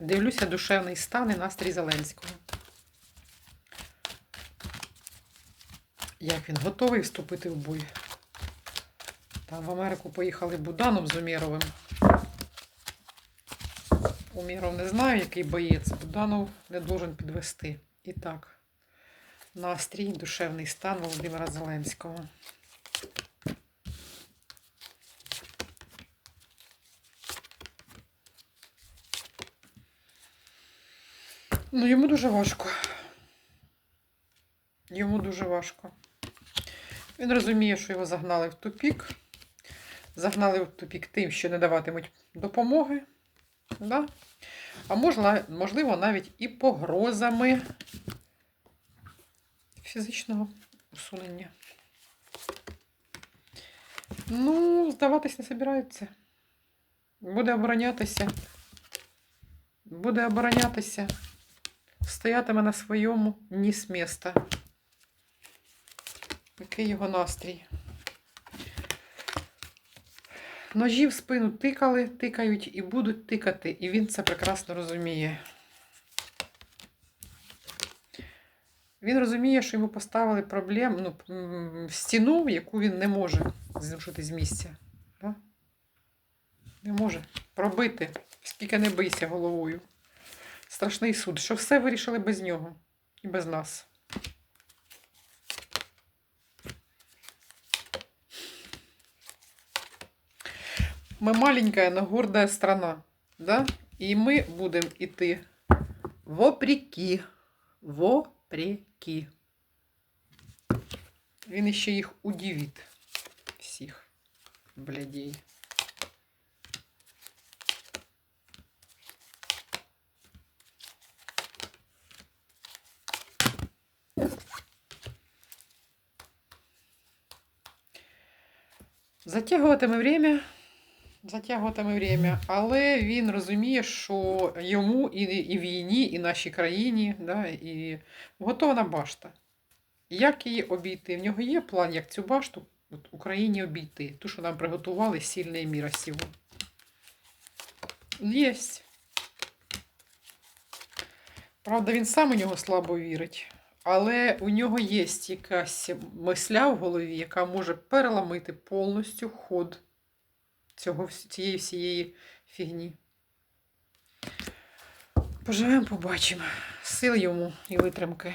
Дивлюся душевний стан і настрій Зеленського. Як він готовий вступити в бой? Там в Америку поїхали Буданов з Умєровим. Умєров не знаю, який боєць. Буданов не должен підвести. І так, настрій, душевний стан Володимира Зеленського. Ну, йому дуже важко. Йому дуже важко. Він розуміє, що його загнали в тупік. Загнали в тупік тим, що не даватимуть допомоги. Да? А можна, можливо, навіть і погрозами фізичного усунення. Ну, здаватись не собираються. Буде оборонятися. Буде оборонятися. Стоятиме на своєму ні з міста. Який його настрій? Ножі в спину тикали, тикають і будуть тикати, і він це прекрасно розуміє. Він розуміє, що йому поставили проблем, ну, стіну, яку він не може зрушити з місця. Да? Не може пробити, скільки не бийся головою. Страшний суд, що все вирішили без нього і без нас. Мы маленькая, но гордая страна, да? И мы будем идти вопреки, вопреки. Він ще їх удивить, всіх, блядей. Затягуватиме время, затягуватиме время, але він розуміє, що йому і, і війні, і нашій країні, да, і готова башта. Як її обійти? В нього є план, як цю башту от, Україні обійти. Ту, що нам приготували сильне міра сього. Єсть. Правда, він сам у нього слабо вірить. Але у нього є якась мисля в голові, яка може переламити повністю ход цього, цієї всієї фігні. Поживемо, побачимо. Сил йому і витримки.